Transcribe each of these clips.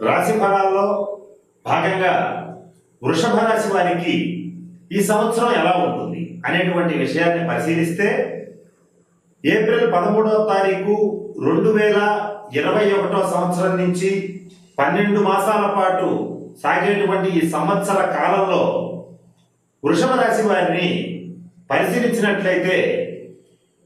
రాశి ఫలాల్లో భాగంగా వృషభ రాశి వారికి ఈ సంవత్సరం ఎలా ఉంటుంది అనేటువంటి విషయాన్ని పరిశీలిస్తే ఏప్రిల్ పదమూడవ తారీఖు రెండు వేల ఇరవై ఒకటో సంవత్సరం నుంచి పన్నెండు మాసాల పాటు సాగేటువంటి ఈ సంవత్సర కాలంలో వృషభ రాశి వారిని పరిశీలించినట్లయితే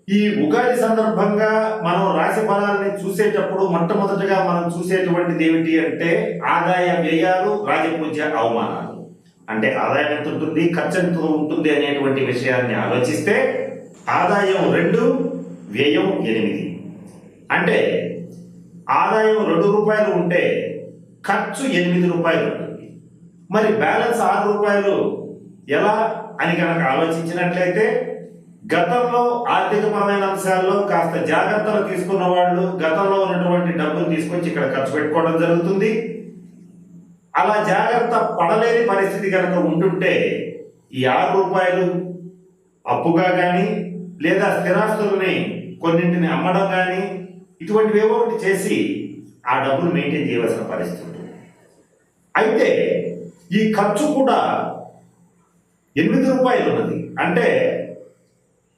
ఈ ఉగాది సందర్భంగా మనం రాశి ఫలాన్ని చూసేటప్పుడు మొట్టమొదటిగా మనం చూసేటువంటిది ఏమిటి అంటే ఆదాయ వ్యయాలు రాజపూజ్య అవమానాలు. అంటే ఆదాయం ఎంత ఉంటుంది ఖర్చు ఎంత ఉంటుంది అనేటువంటి విషయాన్ని ఆలోచిస్తే ఆదాయం రెండు వ్యయం ఎనిమిది. అంటే ఆదాయం రెండు రూపాయలు ఉంటే ఖర్చు ఎనిమిది రూపాయలు ఉంటుంది. మరి బ్యాలెన్స్ ఆరు రూపాయలు ఎలా అని కనుక ఆలోచించినట్లయితే గతంలో ఆర్థికపరమైన అంశాల్లో కాస్త జాగ్రత్తలు తీసుకున్న వాళ్ళు గతంలో ఉన్నటువంటి డబ్బులు తీసుకొచ్చి ఇక్కడ ఖర్చు పెట్టుకోవడం జరుగుతుంది. అలా జాగ్రత్త పడలేని పరిస్థితి కనుక ఉంటుంటే ఈ ఆరు రూపాయలు అప్పుగా కానీ లేదా స్థిరాస్తుల్ని కొన్నింటిని అమ్మడం కానీ ఇటువంటివి ఏవో ఒకటి చేసి ఆ డబ్బులు మెయింటైన్ చేయవలసిన పరిస్థితి ఉంటుంది. అయితే ఈ ఖర్చు కూడా ఎనిమిది రూపాయలు ఉన్నది అంటే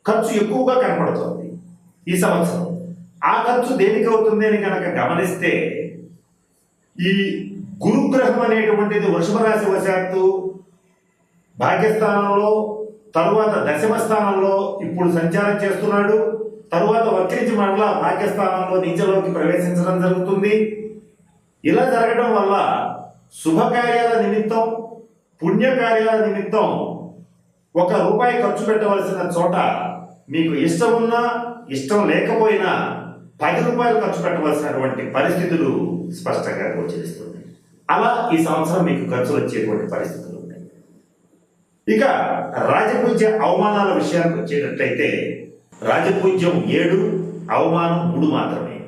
ఖర్చు ఎక్కువగా కనపడుతుంది ఈ సంవత్సరం. ఆ ఖర్చు దేనికి అవుతుంది అని కనుక గమనిస్తే ఈ గురుగ్రహం అనేటువంటిది వృషభరాశి వశాత్తు భాగ్యస్థానంలో తరువాత దశమ స్థానంలో ఇప్పుడు సంచారం చేస్తున్నాడు. తరువాత వక్రించి మరలా భాగ్యస్థానంలో నిత్యలోకి ప్రవేశించడం జరుగుతుంది. ఇలా జరగడం వల్ల శుభకార్యాల నిమిత్తం పుణ్యకార్యాల నిమిత్తం ఒక రూపాయి ఖర్చు పెట్టవలసిన చోట మీకు ఇష్టం ఉన్నా ఇష్టం లేకపోయినా పది రూపాయలు ఖర్చు పెట్టవలసినటువంటి పరిస్థితులు స్పష్టంగా గోచరిస్తుంది. అలా ఈ సంవత్సరం మీకు ఖర్చు వచ్చేటువంటి పరిస్థితులు ఉన్నాయి. ఇక రాజపూజ్య అవమానాల విషయానికి వచ్చేటట్లయితే రాజపూజ్యం ఏడు అవమానం మూడు మాత్రమే.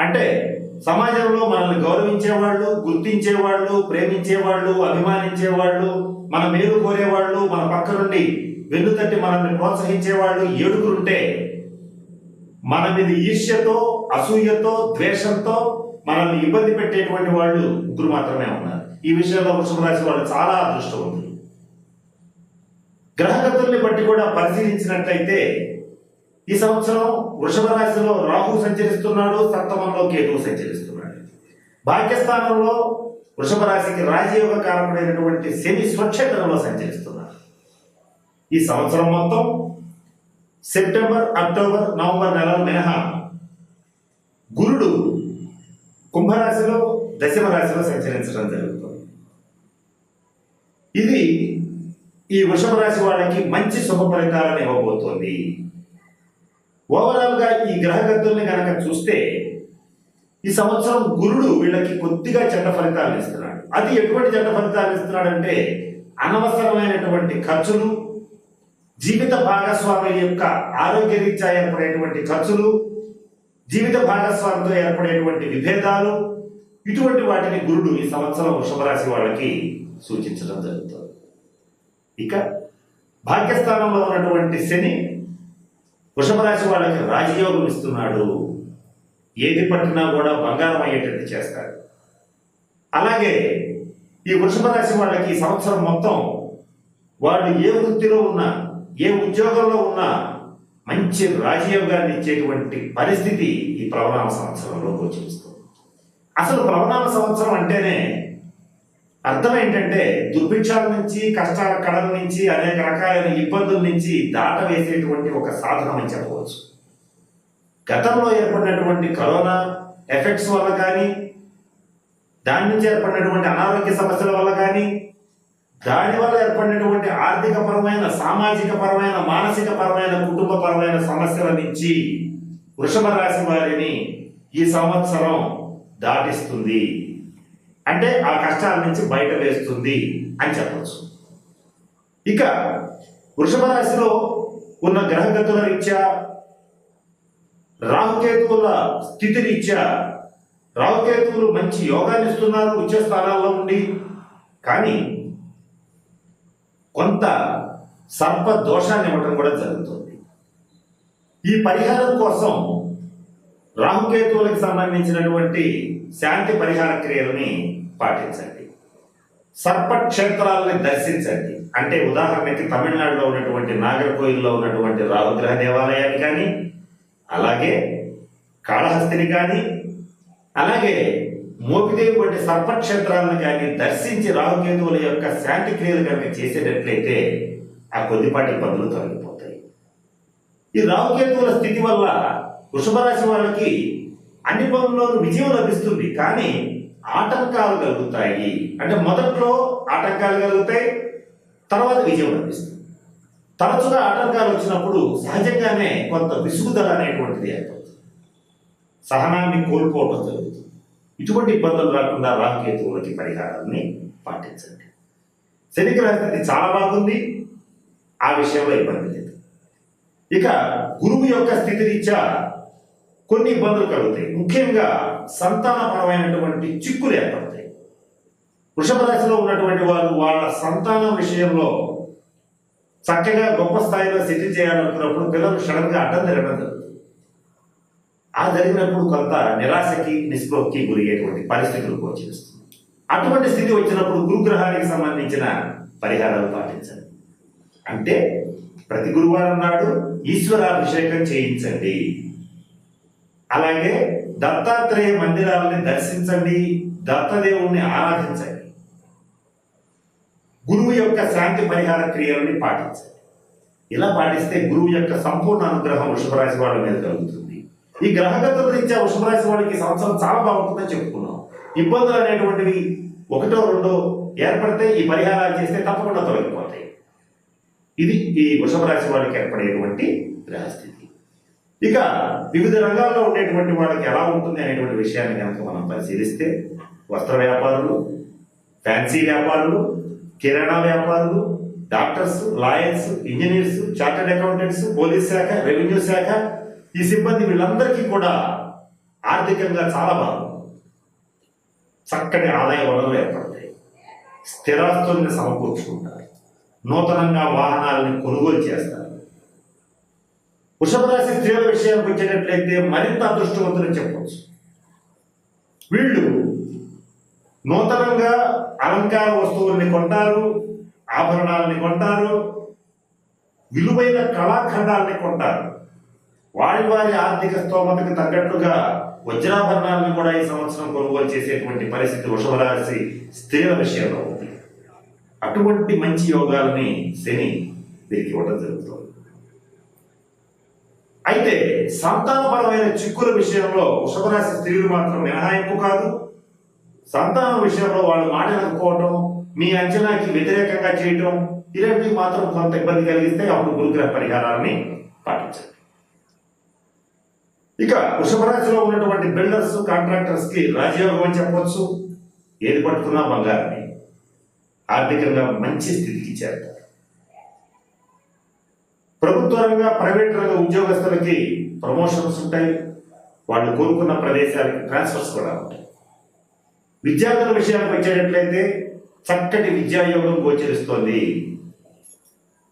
అంటే సమాజంలో మనల్ని గౌరవించేవాళ్ళు గుర్తించేవాళ్ళు ప్రేమించేవాళ్ళు అభిమానించేవాళ్ళు మన మేలు కోరేవాళ్ళు మన పక్క నుండి వెన్నుతట్టి మనల్ని ప్రోత్సహించేవాళ్ళు ఏడుగురుంటే మన మీద ఈర్ష్యతో అసూయతో ద్వేషంతో మనల్ని ఇబ్బంది పెట్టేటువంటి వాళ్ళు ముగ్గురు మాత్రమే ఉన్నారు. ఈ విషయంలో వృషభ రాశి వాళ్ళు చాలా అదృష్టవంతులు. గ్రహగతుల్ని బట్టి కూడా పరిశీలించినట్లయితే ఈ సంవత్సరం వృషభ రాశిలో రాహు సంచరిస్తున్నాడు సప్తమంలో కేతువు సంచరిస్తున్నాడు. భాగ్యస్థానంలో వృషభ రాశికి రాజయోగ కారకుడైనటువంటి శని స్వక్షేత్రంలో సంచరిస్తున్నారు. ఈ సంవత్సరం మొత్తం సెప్టెంబర్ అక్టోబర్ నవంబర్ నెలల మినహా గురుడు కుంభరాశిలో దశమ రాశిలో సంచరించడం జరుగుతుంది. ఇది ఈ వృషభ రాశి వాళ్ళకి మంచి శుభ ఫలితాలను ఇవ్వబోతోంది. ఓవరాల్గా ఈ గ్రహగతుల్ని కనుక చూస్తే ఈ సంవత్సరం గురుడు వీళ్ళకి కొద్దిగా చెడ్డ ఫలితాలు ఇస్తున్నాడు. అది ఎటువంటి చెడ్డ ఫలితాలు ఇస్తున్నాడంటే అనవసరమైనటువంటి ఖర్చులు జీవిత భాగస్వామి యొక్క ఆరోగ్య రీత్యా ఏర్పడేటువంటి ఖర్చులు జీవిత భాగస్వామితో ఏర్పడేటువంటి విభేదాలు ఇటువంటి వాటిని గురుడు ఈ సంవత్సరం వృషభరాశి వాళ్ళకి సూచించడం జరుగుతుంది. ఇక భాగ్యస్థానంలో ఉన్నటువంటి శని వృషభరాశి వాళ్ళకి రాజయోగం ఇస్తున్నాడు. ఏది పట్టినా కూడా బంగారం అయ్యేటట్టు చేస్తాడు. అలాగే ఈ వృషభ రాశి వాళ్ళకి ఈ సంవత్సరం మొత్తం వాళ్ళు ఏ వృత్తిలో ఉన్నా ఏ ఉద్యోగంలో ఉన్నా మంచి రాజయోగాన్ని ఇచ్చేటువంటి పరిస్థితి ఈ ప్రవణామ సంవత్సరంలో గోచరిస్తుంది. అసలు ప్రవణామ సంవత్సరం అంటేనే అర్థం ఏంటంటే దుర్భిక్షాల నుంచి కష్టాల కడల నుంచి అనేక రకాలైన ఇబ్బందుల నుంచి దాట వేసేటువంటి ఒక సాధనం అని చెప్పవచ్చు. గతంలో ఏర్పడినటువంటి కరోనా ఎఫెక్ట్స్ వల్ల కానీ దాని నుంచి ఏర్పడినటువంటి అనారోగ్య సమస్యల వల్ల కానీ దాని వల్ల ఏర్పడినటువంటి ఆర్థిక పరమైన సామాజిక పరమైన మానసిక పరమైన కుటుంబ పరమైన సమస్యల నుంచి వృషభ రాశి వారిని ఈ సంవత్సరం దాటిస్తుంది. అంటే ఆ కష్టాల నుంచి బయట వేస్తుంది అని చెప్పచ్చు. ఇక వృషభ రాశిలో ఉన్న గ్రహగతుల రీత్యా రాహుకేతువుల స్థితి రీత్యా రాహుకేతువులు మంచి యోగాన్ని ఇస్తున్నారు ఉచ్చ స్థానాల్లో ఉండి. కానీ కొంత సర్ప దోషాన్ని ఇవ్వడం కూడా జరుగుతుంది. ఈ పరిహారం కోసం రాహుకేతువులకు సంబంధించినటువంటి శాంతి పరిహార క్రియలని పాటించండి. సర్ప క్షేత్రాలని దర్శించండి. అంటే ఉదాహరణకి తమిళనాడులో ఉన్నటువంటి నాగర్కోయిల్లో ఉన్నటువంటి రాహుగ్రహ దేవాలయాన్ని కానీ అలాగే కాళహస్తిని కానీ అలాగే మోపిదేవి వంటి సర్పక్షేత్రాలను కానీ దర్శించి రాహుకేతువుల యొక్క శాంతి క్రియలు కనుక చేసేటట్లయితే ఆ కొద్దిపాటి ఇబ్బందులు తొలగిపోతాయి. ఈ రాహుకేతువుల స్థితి వల్ల వృషభ రాశి వాళ్ళకి అన్ని పనుల్లోనూ విజయం లభిస్తుంది. కానీ ఆటంకాలు కలుగుతాయి. అంటే మొదట్లో ఆటంకాలు కలుగుతాయి తర్వాత విజయం లభిస్తుంది. తరచుగా ఆటంకాలు వచ్చినప్పుడు సహజంగానే కొంత విసుగుదల అనేటువంటిది ఏర్పడుతుంది. సహనాన్ని కోల్పోవడం జరుగుతుంది. ఇటువంటి ఇబ్బందులు రాకుండా రాహుకేతువులకి పరిహారాన్ని పాటించండి. శనిగ్రహ స్థితి చాలా బాగుంది. ఆ విషయంలో ఇబ్బంది లేదు. ఇక గురువు యొక్క స్థితి రీత్యా కొన్ని ఇబ్బందులు కలుగుతాయి. ముఖ్యంగా సంతానపరమైనటువంటి చిక్కులు ఏర్పడతాయి. వృషభ రాశిలో ఉన్నటువంటి వారు వాళ్ళ సంతానం విషయంలో చక్కగా గొప్ప స్థాయిలో స్థితి చేయాలనుకున్నప్పుడు పిల్లలు సడన్గా అడ్డం తిరగడం జరుగుతుంది. ఆ జరిగినప్పుడు కొంత నిరాశకి నిస్పృహకి గురయ్యేటువంటి పరిస్థితులు గోచరిస్తుంది అటువంటి స్థితి వచ్చినప్పుడు గురుగ్రహానికి సంబంధించిన పరిహారాలు పాటించండి. అంటే ప్రతి గురువారం నాడు ఈశ్వరాభిషేకం చేయించండి. అలాగే దత్తాత్రేయ మందిరాలని దర్శించండి దత్తదేవుణ్ణి ఆరాధించండి. గురువు యొక్క శాంతి పరిహార క్రియలని పాటించండి. ఇలా పాటిస్తే గురువు యొక్క సంపూర్ణ అనుగ్రహం వృషభరాశి వాళ్ళ మీద కలుగుతుంది. ఈ గ్రహగతుల రీత్యా వృషభరాశి వాడికి సంవత్సరం చాలా బాగుంటుందని చెప్పుకున్నాం. ఇబ్బందులు అనేటువంటివి ఒకటో రెండో ఏర్పడితే ఈ పరిహారాలు చేస్తే తప్పకుండా తొలగిపోతాయి. ఇది ఈ వృషభరాశి వాళ్ళకి ఏర్పడేటువంటి గ్రహస్థితి ఇక వివిధ రంగాల్లో ఉండేటువంటి వాళ్ళకి ఎలా ఉంటుంది అనేటువంటి విషయాన్ని కనుక మనం పరిశీలిస్తే వస్త్ర వ్యాపారులు ఫ్యాన్సీ వ్యాపారులు కిరాణా వ్యాపారులు doctors lawyers engineers chartered accountants police శాఖ రెవెన్యూ శాఖ ఈ సిబ్బంది వీళ్ళందరికీ కూడా ఆర్థికంగా చాలా బాగుంది. చక్కటి ఆదాయ వనరులు ఏర్పడతాయి. స్థిరాస్తుల్ని సమకూర్చుకుంటారు. నూతనంగా వాహనాలని కొనుగోలు చేస్తారు. వృషభ రాశి స్త్రీల విషయానికి వచ్చేటట్లయితే మరింత అదృష్టవంతులు చెప్పవచ్చు వీళ్ళు నూతనంగా అలంకార వస్తువుల్ని కొంటారు ఆభరణాలని కొంటారు విలువైన కళాఖండాలని కొంటారు. వారి వారి ఆర్థిక స్తోమతకు తగ్గట్టుగా వజ్రాభరణాలను కూడా ఈ సంవత్సరం కొనుగోలు చేసేటువంటి పరిస్థితి వృషభరాశి స్త్రీల విషయంలో ఉంది. అటువంటి మంచి యోగాలని శని దీనికి ఇవ్వడం జరుగుతుంది. అయితే సంతానపరమైన చిక్కుల విషయంలో వృషభరాశి స్త్రీలు మాత్రం మినహాయింపు కాదు. సంతానం విషయంలో వాళ్ళు మాట మీ అంచనాకి వ్యతిరేకంగా చేయటం ఇలాంటివి మాత్రం కొంత ఇబ్బంది కలిగిస్తే అప్పుడు గురుగ్రహ పరిహారాన్ని పాటించండి. ఇక వృషభరాశిలో ఉన్నటువంటి బిల్డర్స్ కాంట్రాక్టర్స్కి రాజయోగం అని చెప్పవచ్చు ఏది పట్టుకున్నా బంగారమే. ఆర్థికంగా మంచి స్థితికి చేరుతారు. ప్రభుత్వ రంగ ప్రైవేట్ రంగ ఉద్యోగస్తులకి ప్రమోషన్స్ ఉంటాయి. వాళ్ళు కోరుకున్న ప్రదేశాలకి ట్రాన్స్ఫర్స్ కూడా ఉంటాయి. విద్యార్థుల విషయానికి వచ్చేటట్లయితే చక్కటి విద్యాయోగం గోచరిస్తోంది.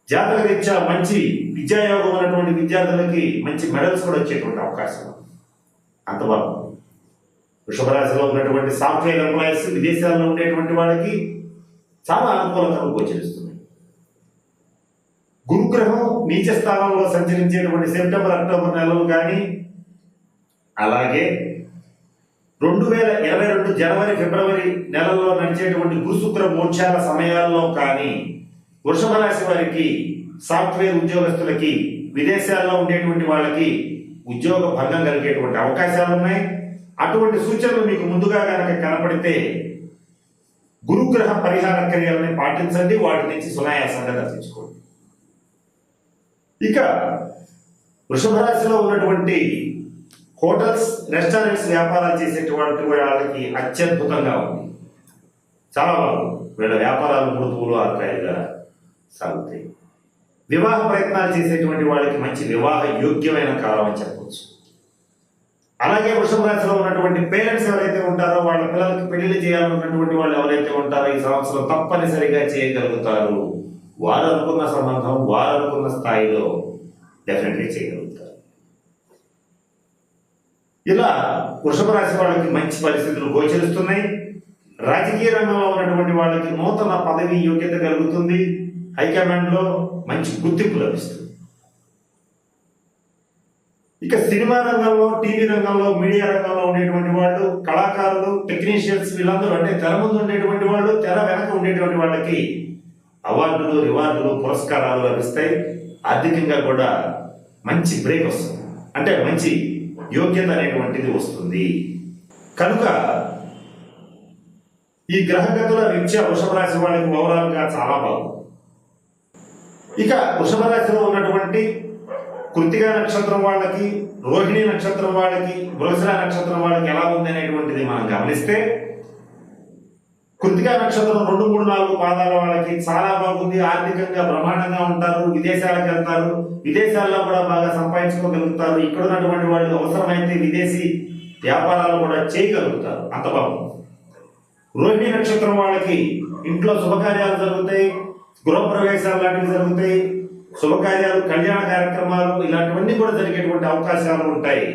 జాతక రీత్యా మంచి విద్యాయోగం ఉన్నటువంటి విద్యార్థులకి మంచి మెడల్స్ కూడా వచ్చేటువంటి అవకాశం. అంత బాగుంది వృషభరాశిలో ఉన్నటువంటి సాఫ్ట్వేర్ ఎంప్లాయీస్ విదేశాల్లో ఉండేటువంటి వాళ్ళకి చాలా అనుకూలతలు గోచరిస్తున్నాయి. గురుగ్రహం నీచ స్థానంలో సంచరించేటువంటి సెప్టెంబర్ అక్టోబర్ నెలలు కానీ అలాగే రెండు వేల ఇరవై రెండు జనవరి ఫిబ్రవరి నెలల్లో నడిచేటువంటి గురుశుక్ర మోక్షాల సమయాల్లో కానీ వృషభ రాశి వారికి సాఫ్ట్వేర్ ఉద్యోగస్తులకి విదేశాల్లో ఉండేటువంటి వాళ్ళకి ఉద్యోగ భంగం కలిగేటువంటి అవకాశాలు ఉన్నాయి. అటువంటి సూచనలు మీకు ముందుగా కనుక కనపడితే గురుగ్రహ పరిహార క్రియలని పాటించండి. వాటి నుంచి సునాయాసంగా దర్శించుకోండి ఇక వృషభ రాశిలో ఉన్నటువంటి హోటల్స్ రెస్టారెంట్స్ వ్యాపారాలు చేసేటువంటి వాళ్ళకి అత్యద్భుతంగా ఉంది. చాలా బాగుంది. వీళ్ళ వ్యాపారాలు మృదువులు ఆదాయంగా సాగుతాయి. వివాహ ప్రయత్నాలు చేసేటువంటి వాళ్ళకి మంచి వివాహ యోగ్యమైన కాలం అని చెప్పవచ్చు అలాగే వృషభ రాశిలో ఉన్నటువంటి పేరెంట్స్ ఎవరైతే ఉంటారో వాళ్ళ పిల్లలకి పెళ్ళి చేయాలనుకున్నటువంటి వాళ్ళు ఎవరైతే ఉంటారో ఈ సంవత్సరం తప్పనిసరిగా చేయగలుగుతారు. వారు అనుకున్న సంబంధం వారు అనుకున్న స్థాయిలో డెఫినెట్గా చేయగలుగుతారు. ఇలా వృషభ రాశి వాళ్ళకి మంచి పరిస్థితులు గోచరిస్తున్నాయి. రాజకీయ రంగంలో ఉన్నటువంటి వాళ్ళకి నూతన పదవి యోగ్యత కలుగుతుంది. హైకమాండ్లో మంచి గుర్తింపు లభిస్తుంది. ఇక సినిమా రంగంలో టీవీ రంగంలో మీడియా రంగంలో ఉండేటువంటి వాళ్ళు కళాకారులు టెక్నీషియన్స్ వీళ్ళందరూ అంటే తెర ముందు ఉండేటువంటి వాళ్ళు తెర వెనక ఉండేటువంటి వాళ్ళకి అవార్డులు రివార్డులు పురస్కారాలు లభిస్తాయి. ఆర్థికంగా కూడా మంచి బ్రేక్ వస్తుంది. అంటే మంచి యోగ్యత అనేటువంటిది వస్తుంది. కనుక ఈ గ్రహగతుల రీత్యా వృషభ రాశి వాళ్ళకి ఓవరాల్గా చాలా బాగుంది. ఇక వృషభ రాశిలో ఉన్నటువంటి కృతిగా నక్షత్రం వాళ్ళకి రోహిణి నక్షత్రం వాళ్ళకి మృగశిర నక్షత్రం వాళ్ళకి ఎలా ఉంది అనేటువంటిది మనం గమనిస్తే కృతికా నక్షత్రం రెండు మూడు నాలుగు పాదాల వాళ్ళకి చాలా బాగుంది. ఆర్థికంగా బ్రహ్మాండంగా ఉంటారు. విదేశాలకు వెళ్తారు. విదేశాల్లో కూడా బాగా సంపాదించుకోగలుగుతారు. ఇక్కడ ఉన్నటువంటి వాళ్ళు అవసరమైతే విదేశీ వ్యాపారాలు కూడా చేయగలుగుతారు. అంత బాగుంది. రోహిణి నక్షత్రం వాళ్ళకి ఇంట్లో శుభకార్యాలు జరుగుతాయి. గృహప్రవేశాలు లాంటివి జరుగుతాయి శుభకార్యాలు కళ్యాణ కార్యక్రమాలు ఇలాంటివన్నీ కూడా జరిగేటువంటి అవకాశాలు ఉంటాయి.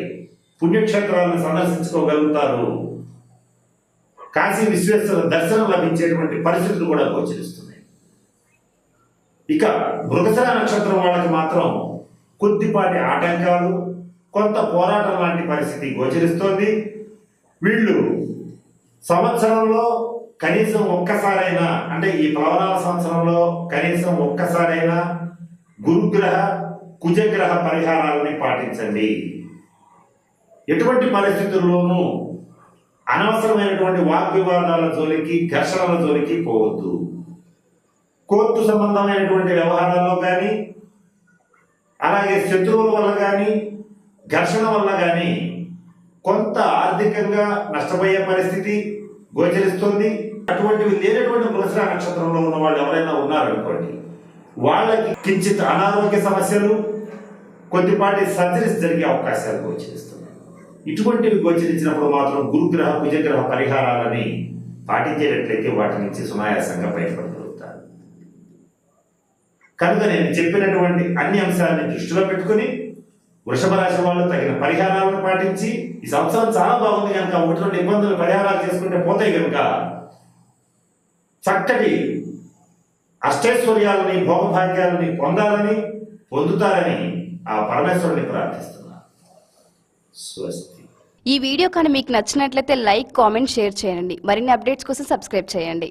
పుణ్యక్షేత్రాలను సందర్శించుకోగలుగుతారు. కాశీ విశ్వేశ్వర దర్శనం లభించేటువంటి పరిస్థితులు కూడా గోచరిస్తున్నాయి. ఇక మృగశిర నక్షత్రం వాళ్ళకి మాత్రం కొద్దిపాటి ఆటంకాలు కొంత పోరాటం లాంటి పరిస్థితి గోచరిస్తోంది. వీళ్ళు సంవత్సరంలో కనీసం ఒక్కసారైనా అంటే ఈ ప్రవణాల సంవత్సరంలో కనీసం ఒక్కసారైనా గురుగ్రహ కుజగ్రహ పరిహారాలని పాటించండి. ఎటువంటి పరిస్థితుల్లోనూ అనవసరమైనటువంటి వాగ్వివాదాల జోలికి ఘర్షణల జోలికి పోవద్దు. కోర్టు సంబంధమైనటువంటి వ్యవహారాల్లో కానీ అలాగే శత్రువుల వల్ల కానీ ఘర్షణ వల్ల కానీ కొంత ఆర్థికంగా నష్టపోయే పరిస్థితి గోచరిస్తుంది. అటువంటివి లేనటువంటి మృగశిర నక్షత్రంలో ఉన్న వాళ్ళు ఎవరైనా ఉన్నారనుకోండి వాళ్ళకి కించిత్ అనారోగ్య సమస్యలు కొద్దిపాటి సర్జరీస్ జరిగే అవకాశాలు గోచరిస్తున్నాయి. ఇటువంటివి గోచరించినప్పుడు మాత్రం గురుగ్రహ కుజగ్రహ పరిహారాలని పాటించేటట్లయితే వాటి నుంచి సునాయాసంగా బయటపడగలుగుతారు. కనుక నేను చెప్పినటువంటి అన్ని అంశాలను దృష్టిలో పెట్టుకుని వృషభ రాశి వాళ్ళు తగిన పరిహారాలను పాటించి ఈ సంవత్సరం చాలా బాగుంది కనుక ఒకటి రెండు ఇబ్బందులు పరిహారాలు చేసుకుంటే పోతాయి కనుక చక్కటి అష్టైశ్వర్యాలని భోగభాగ్యాలని పొందాలని పొందుతారని ఆ పరమేశ్వరుని ప్రార్థిస్తున్నా. స్వస్తి. ఈ వీడియో కానీ మీకు నచ్చినట్లయితే లైక్ కామెంట్ షేర్ చేయండి. మరిన్ని అప్డేట్స్ కోసం సబ్స్క్రైబ్ చేయండి.